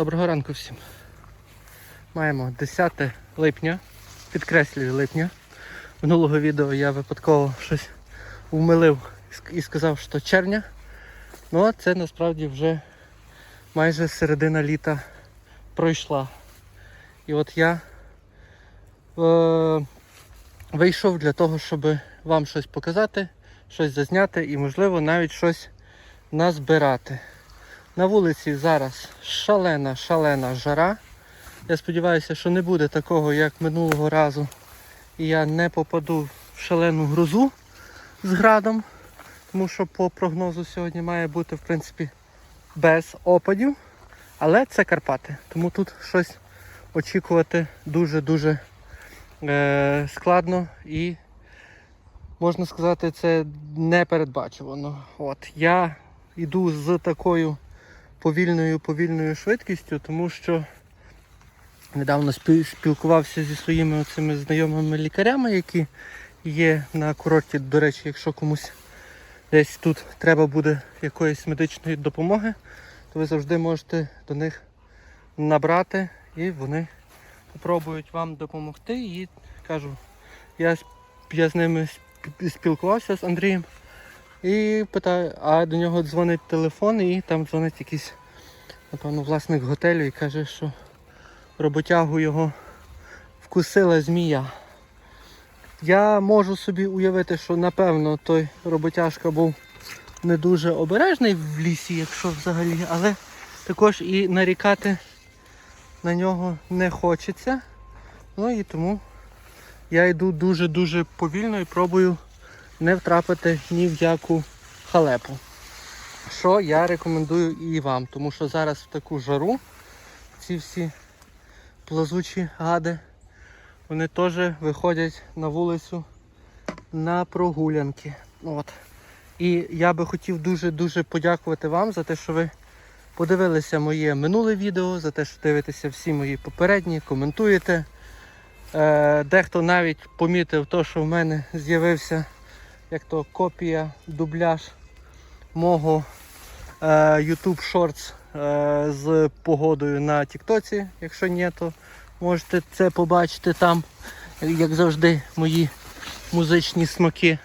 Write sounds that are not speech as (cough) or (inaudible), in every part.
Доброго ранку всім. Маємо 10 липня, підкреслюю липня. Минулого відео я випадково щось вмилив і і сказав, що червня. Ну а це насправді вже майже середина літа пройшла. І от я е, вийшов для того, щоб вам щось показати, щось зазняти і, можливо, навіть щось назбирати. На вулиці зараз шалена, шалена жара. Я сподіваюся, що не буде такого, як минулого разу. І я не попаду в шалену грозу з градом. Тому що по прогнозу сьогодні має бути, в принципі, без опадів. Але це Карпати. Тому тут щось очікувати дуже-дуже е, складно і, можна сказати, це непередбачувано. От, я йду з такою повільною повільною швидкістю, тому що недавно спілкувався зі своїми оцими знайомими лікарями, які є на курорті. До речі, якщо комусь десь тут треба буде якоїсь медичної допомоги, то ви завжди можете до них набрати і вони спробують вам допомогти. І кажу, я, я з ними спілкувався з Андрієм. І питаю, а до нього дзвонить телефон, і там дзвонить якийсь, напевно, власник готелю і каже, що роботягу його вкусила змія. Я можу собі уявити, що напевно той роботяжка був не дуже обережний в лісі, якщо взагалі, але також і нарікати на нього не хочеться. Ну і тому я йду дуже-дуже повільно і пробую не втрапити ні в яку халепу. Що я рекомендую і вам, тому що зараз в таку жару ці всі плазучі гади, вони теж виходять на вулицю на прогулянки. От. І я би хотів дуже-дуже подякувати вам за те, що ви подивилися моє минуле відео, за те, що дивитеся всі мої попередні, коментуєте. Е, дехто навіть помітив те, що в мене з'явився як то копія, дубляж мого е, YouTube Shorts е, з погодою на Тіктоці. Якщо ні, то можете це побачити там, як завжди, мої музичні смаки.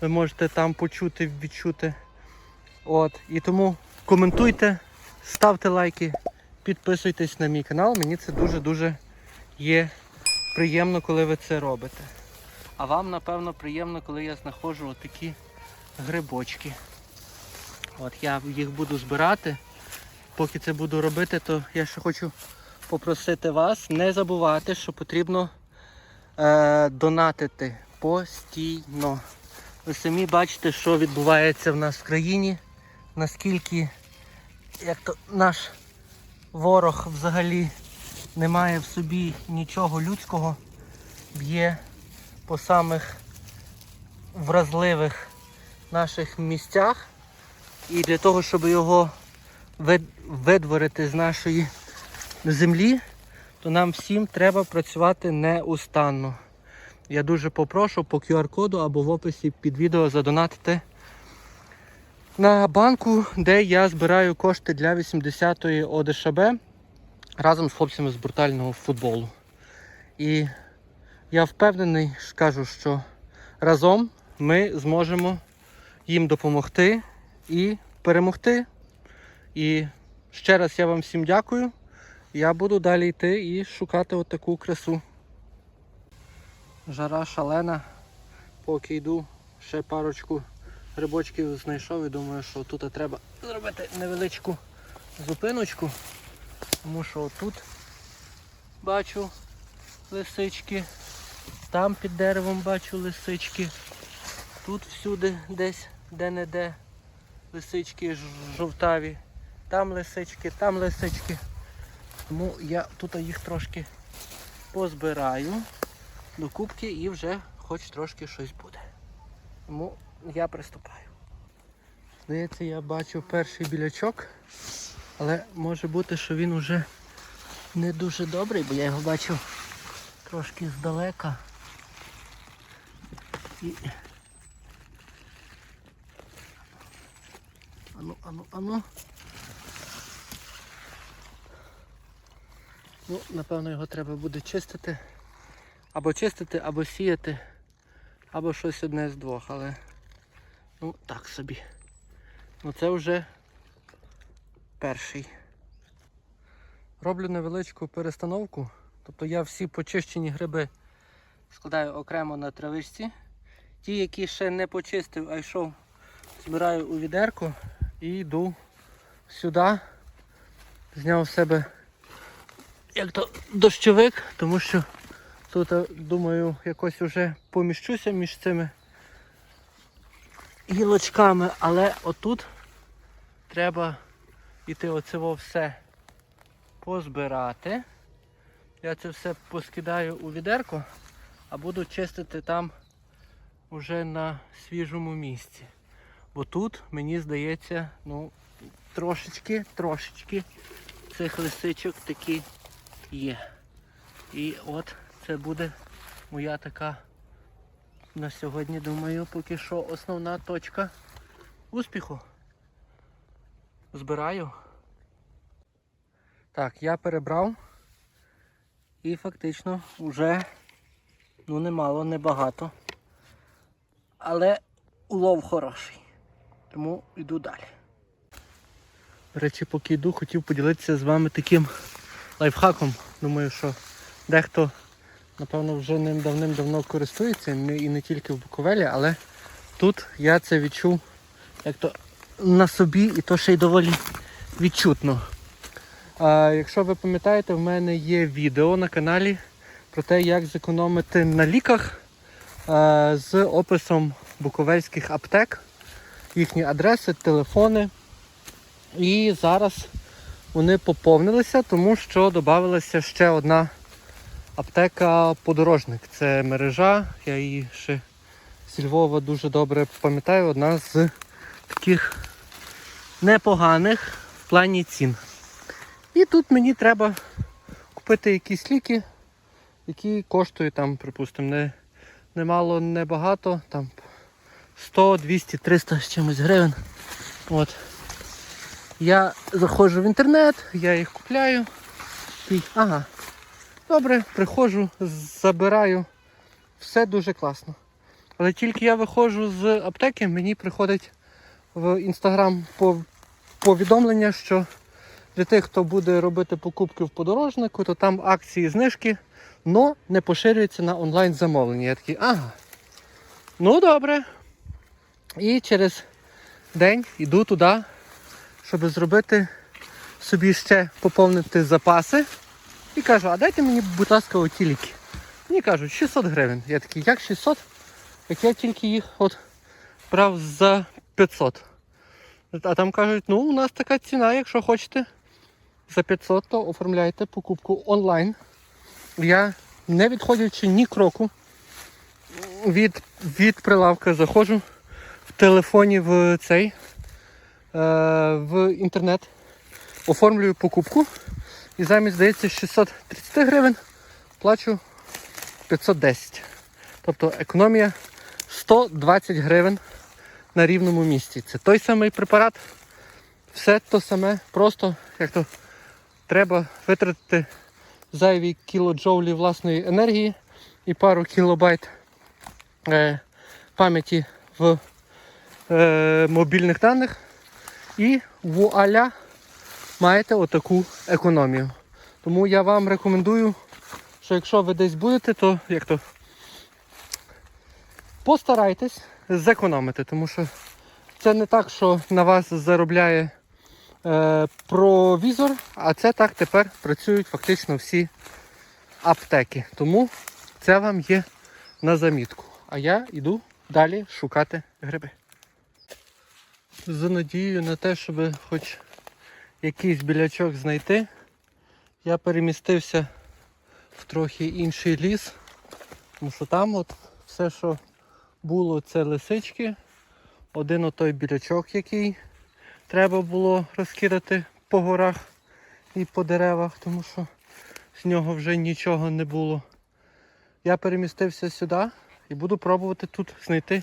Ви можете там почути, відчути. От. І тому коментуйте, ставте лайки, підписуйтесь на мій канал. Мені це дуже-дуже є приємно, коли ви це робите. А вам, напевно, приємно, коли я знаходжу отакі грибочки. От я їх буду збирати. Поки це буду робити, то я ще хочу попросити вас не забувати, що потрібно е, донатити постійно. Ви самі бачите, що відбувається в нас в країні, наскільки як то наш ворог взагалі не має в собі нічого людського, б'є по самих вразливих наших місцях. І для того, щоб його видворити з нашої землі, то нам всім треба працювати неустанно. Я дуже попрошу по QR-коду або в описі під відео задонатити на банку, де я збираю кошти для 80-ї ОДШБ разом з хлопцями з брутального футболу. І я впевнений, скажу, що разом ми зможемо їм допомогти і перемогти. І ще раз я вам всім дякую. Я буду далі йти і шукати отаку красу. Жара шалена. Поки йду, ще парочку грибочків знайшов і думаю, що тут треба зробити невеличку зупиночку. Тому що тут бачу лисички, там під деревом бачу лисички, тут всюди десь де-не-де лисички жовтаві, там лисички, там лисички. Тому я тут їх трошки позбираю до кубки і вже хоч трошки щось буде. Тому я приступаю. Здається, я бачу перший білячок, але може бути, що він уже не дуже добрий, бо я його бачу трошки здалека. І... Ану, ану, ану. Ну, напевно, його треба буде чистити. Або чистити, або сіяти, або щось одне з двох, але ну так собі. Ну це вже перший. Роблю невеличку перестановку. Тобто я всі почищені гриби складаю окремо на травичці. Ті, які ще не почистив, а йшов, збираю у відерко і йду сюди. Зняв з себе як то дощовик, тому що тут, е, думаю, якось вже поміщуся між цими гілочками, але отут треба іти оцево все позбирати. Я це все поскидаю у відерко, а буду чистити там уже на свіжому місці. Бо тут, мені здається, ну, трошечки, трошечки цих лисичок такі є. І от це буде моя така на сьогодні, думаю, поки що основна точка успіху. Збираю. Так, я перебрав і фактично вже ну немало, небагато. Але улов хороший. Тому йду далі. До речі, поки йду, хотів поділитися з вами таким лайфхаком. Думаю, що дехто, напевно, вже ним давним-давно користується, і не тільки в Буковелі, але тут я це відчув як то на собі, і то ще й доволі відчутно. А, якщо ви пам'ятаєте, в мене є відео на каналі про те, як зекономити на ліках з описом буковельських аптек, їхні адреси, телефони. І зараз вони поповнилися, тому що додавалася ще одна аптека подорожник. Це мережа, я її ще зі Львова дуже добре пам'ятаю, одна з таких непоганих в плані цін. І тут мені треба купити якісь ліки, які коштують там, припустимо, не, немало, небагато, там 100, 200, 300 з чимось гривень. От. Я заходжу в інтернет, я їх купляю. І, ага. Добре, приходжу, забираю. Все дуже класно. Але тільки я виходжу з аптеки, мені приходить в інстаграм повідомлення, що для тих, хто буде робити покупки в подорожнику, то там акції знижки, но не поширюються на онлайн замовлення. Я такий, ага. Ну добре. І через день йду туди, щоб зробити собі ще поповнити запаси. І кажу, а дайте мені, будь ласка, оті ліки. Мені кажуть, 600 гривень. Я такий, як 600? Як я тільки їх от брав за 500. А там кажуть, ну у нас така ціна, якщо хочете за 500, то оформляйте покупку онлайн. Я, не відходячи ні кроку від, від прилавка, заходжу в телефоні в цей е, в інтернет, оформлюю покупку і замість, здається, 630 гривень плачу 510. Тобто економія 120 гривень на рівному місці. Це той самий препарат, все то саме, просто як то треба витратити зайві кілоджоулі власної енергії і пару кілобайт е, пам'яті в е, мобільних даних. І вуаля маєте отаку економію. Тому я вам рекомендую, що якщо ви десь будете, то як то постарайтесь зекономити, тому що це не так, що на вас заробляє провізор, а це так тепер працюють фактично всі аптеки. Тому це вам є на замітку. А я йду далі шукати гриби. За надією на те, щоб хоч якийсь білячок знайти, я перемістився в трохи інший ліс, тому що там от все, що було, це лисички. Один отой білячок, який треба було розкидати по горах і по деревах, тому що з нього вже нічого не було. Я перемістився сюди і буду пробувати тут знайти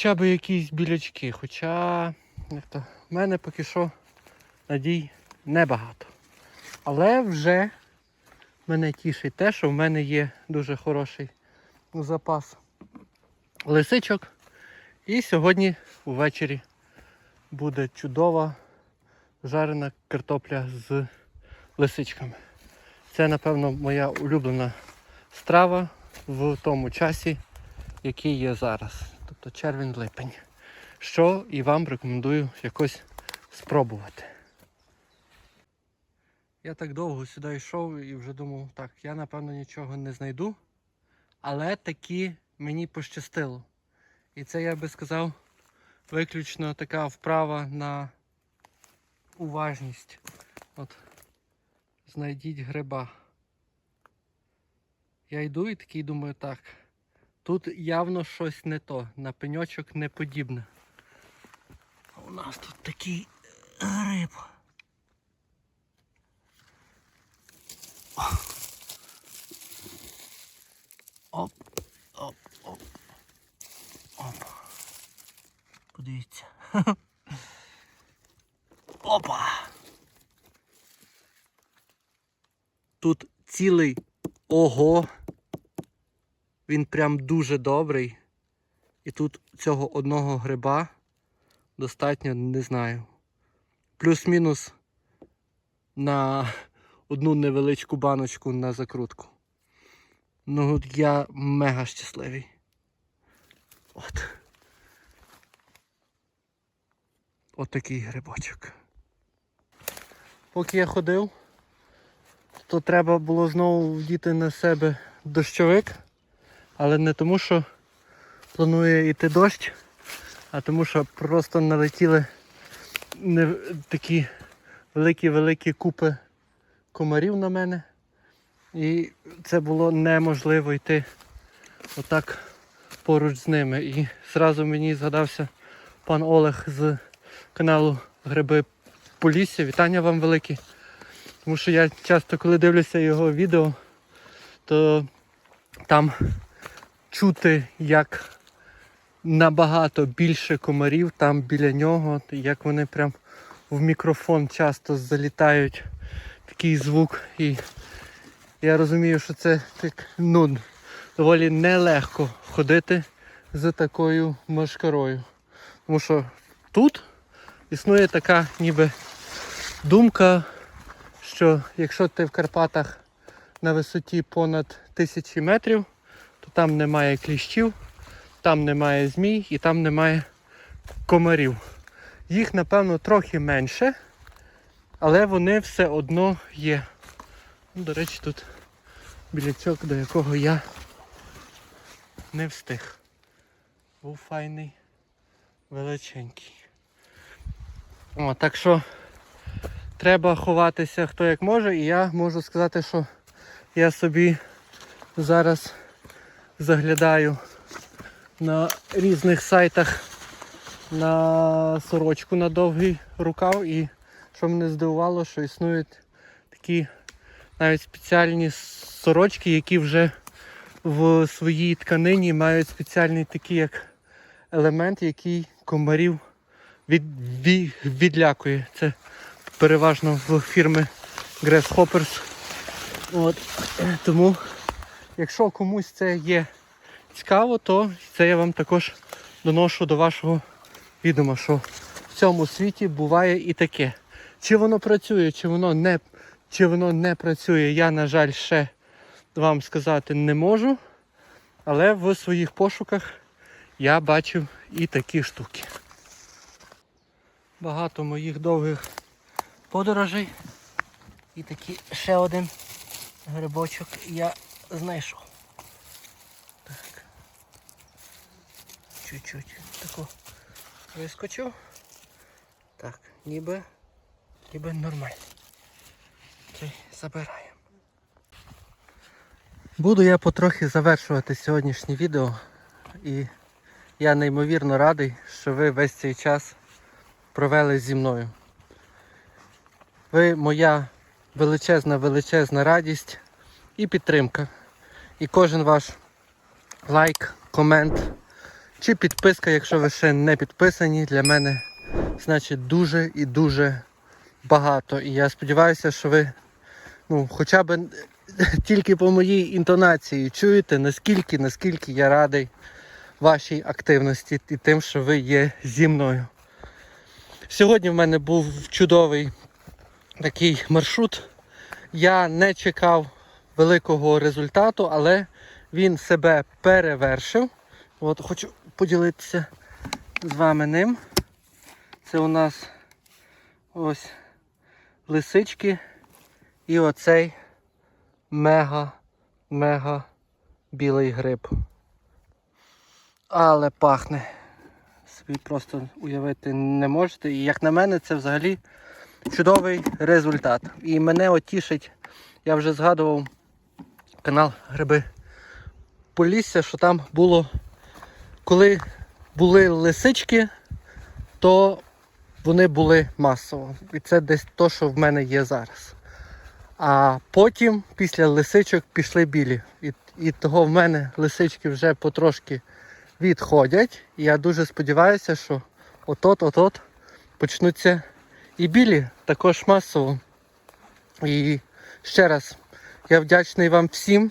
хоча б якісь білячки. Хоча в мене поки що надій небагато. Але вже мене тішить те, що в мене є дуже хороший запас лисичок. І сьогодні увечері буде чудова жарена картопля з лисичками. Це, напевно, моя улюблена страва в тому часі, який є зараз. Тобто червень-липень. Що і вам рекомендую якось спробувати. Я так довго сюди йшов і вже думав, так, я напевно нічого не знайду. Але таки мені пощастило. І це я би сказав виключно така вправа на уважність. От знайдіть гриба. Я йду і такий думаю, так. Тут явно щось не то, на пеньочок не подібне. А у нас тут такий гриб. Оп, Подивіться. (laughs) Опа. Тут цілий ого. Він прям дуже добрий. І тут цього одного гриба достатньо, не знаю. Плюс-мінус на одну невеличку баночку на закрутку. Ну, я мега щасливий. От. От такий грибочок. Поки я ходив, то треба було знову вдіти на себе дощовик, але не тому, що планує йти дощ, а тому, що просто налетіли не такі великі-великі купи комарів на мене. І це було неможливо йти отак поруч з ними. І зразу мені згадався пан Олег з каналу Гриби Полісся. Вітання вам великі. Тому що я часто, коли дивлюся його відео, то там чути, як набагато більше комарів там біля нього, як вони прям в мікрофон часто залітають такий звук. І я розумію, що це так, ну, доволі нелегко ходити з такою мошкарою. Тому що тут існує така ніби думка, що якщо ти в Карпатах на висоті понад тисячі метрів, то там немає кліщів, там немає змій і там немає комарів. Їх, напевно, трохи менше, але вони все одно є. Ну, До речі, тут білячок, до якого я не встиг. Був файний, величенький. О, так що треба ховатися хто як може, і я можу сказати, що я собі зараз заглядаю на різних сайтах на сорочку на довгий рукав і що мене здивувало, що існують такі навіть спеціальні сорочки, які вже в своїй тканині мають спеціальний такий як елемент, який комарів від, від, відлякує. Це переважно в фірми Grasshoppers. От. Тому, якщо комусь це є цікаво, то це я вам також доношу до вашого відома, що в цьому світі буває і таке. Чи воно працює, чи воно не, чи воно не працює, я, на жаль, ще вам сказати не можу. Але в своїх пошуках я бачив і такі штуки. Багато моїх довгих подорожей. І такий ще один грибочок я знайшов. Так. Чуть-чуть тако вискочив. Так, ніби, ніби нормально. Цей забираємо. Буду я потрохи завершувати сьогоднішнє відео і я неймовірно радий, що ви весь цей час провели зі мною. Ви моя величезна, величезна радість і підтримка. І кожен ваш лайк, комент чи підписка, якщо ви ще не підписані, для мене значить дуже і дуже багато. І я сподіваюся, що ви ну, хоча б (laughs) тільки по моїй інтонації чуєте, наскільки, наскільки я радий вашій активності і тим, що ви є зі мною. Сьогодні в мене був чудовий такий маршрут. Я не чекав великого результату, але він себе перевершив. От хочу поділитися з вами ним. Це у нас ось лисички і оцей мега-мега білий гриб. Але пахне. Собі просто уявити не можете. І як на мене, це взагалі чудовий результат. І мене отішить, я вже згадував канал Гриби Полісся, що там було, коли були лисички, то вони були масово. І це десь то, що в мене є зараз. А потім, після лисичок, пішли білі. І, і того в мене лисички вже потрошки відходять. І я дуже сподіваюся, що отот-отот почнуться і білі також масово. І ще раз я вдячний вам всім.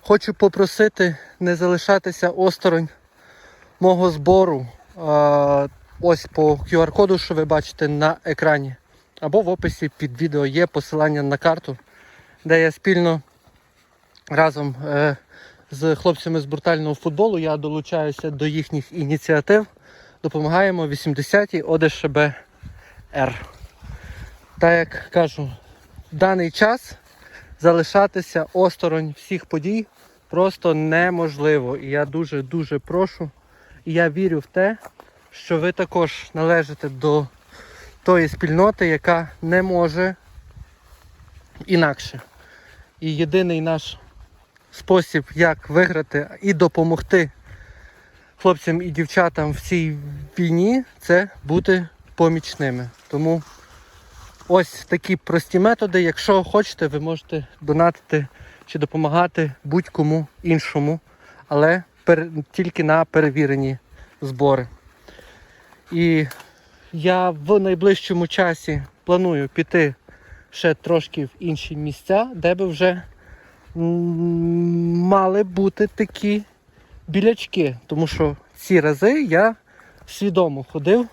Хочу попросити не залишатися осторонь мого збору. Ось по QR-коду, що ви бачите на екрані. Або в описі під відео є посилання на карту, де я спільно разом е, з хлопцями з брутального футболу я долучаюся до їхніх ініціатив. Допомагаємо 80-й ОДШБ Р. Та як кажу, в даний час залишатися осторонь всіх подій просто неможливо. І я дуже-дуже прошу. І я вірю в те, що ви також належите до тої спільноти, яка не може інакше. І єдиний наш спосіб, як виграти і допомогти хлопцям і дівчатам в цій війні, це бути помічними. Тому ось такі прості методи. Якщо хочете, ви можете донатити чи допомагати будь-кому іншому, але тільки на перевірені збори. І я в найближчому часі планую піти ще трошки в інші місця, де би вже мали бути такі білячки. Тому що ці рази я свідомо ходив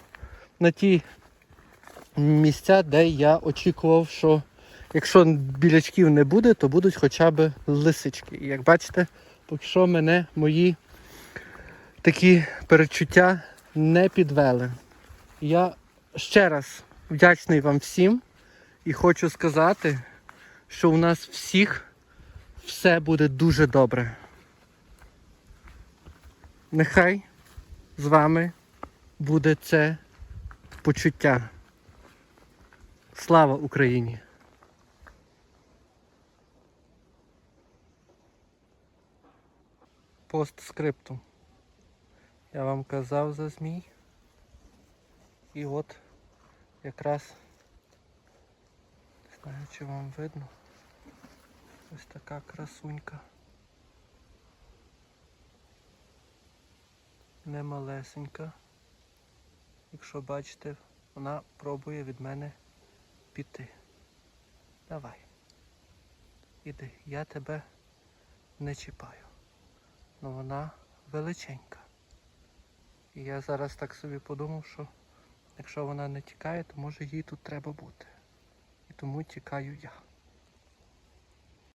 на ті місця, де я очікував, що якщо білячків не буде, то будуть хоча б лисички. І як бачите, поки що мене мої такі перечуття не підвели. Я ще раз вдячний вам всім і хочу сказати, що у нас всіх все буде дуже добре. Нехай з вами буде це почуття. Слава Україні! Постскриптум. Я вам казав за змій. І от якраз не знаю чи вам видно. Ось така красунька. Немалесенька. Якщо бачите, вона пробує від мене піти. Давай. Іди, я тебе не чіпаю. Ну вона величенька. І я зараз так собі подумав, що якщо вона не тікає, то може їй тут треба бути. І тому тікаю я.